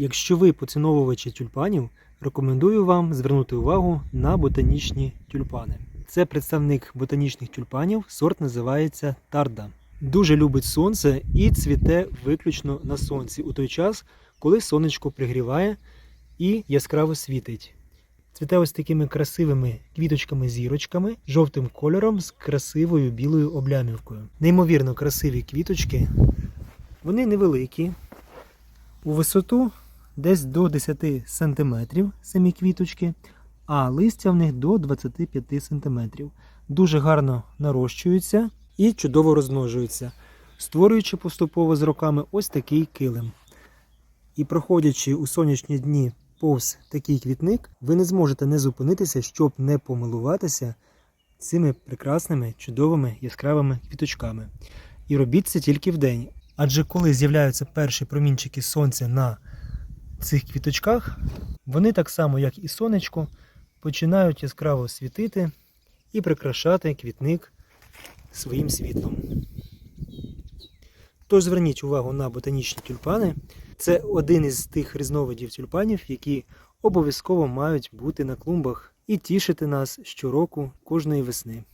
Якщо ви поціновувачі тюльпанів, рекомендую вам звернути увагу на ботанічні тюльпани. Це представник ботанічних тюльпанів, сорт називається Тарда. Дуже любить сонце і цвіте виключно на сонці у той час, коли сонечко пригріває і яскраво світить. Цвіте ось такими красивими квіточками-зірочками, жовтим кольором з красивою білою облямівкою. Неймовірно красиві квіточки. Вони невеликі, у висоту десь до 10 см самі квіточки, а листя в них до 25 см. Дуже гарно нарощуються і чудово розмножуються, створюючи поступово з роками ось такий килим. І проходячи у сонячні дні повз такий квітник, ви не зможете не зупинитися, щоб не помилуватися цими прекрасними, чудовими яскравими квіточками. І робіть це тільки вдень. Адже коли з'являються перші промінчики сонця на цих квіточках, вони так само, як і сонечко, починають яскраво світити і прикрашати квітник своїм світлом. Тож зверніть увагу на ботанічні тюльпани. Це один із тих різновидів тюльпанів, які обов'язково мають бути на клумбах і тішити нас щороку кожної весни.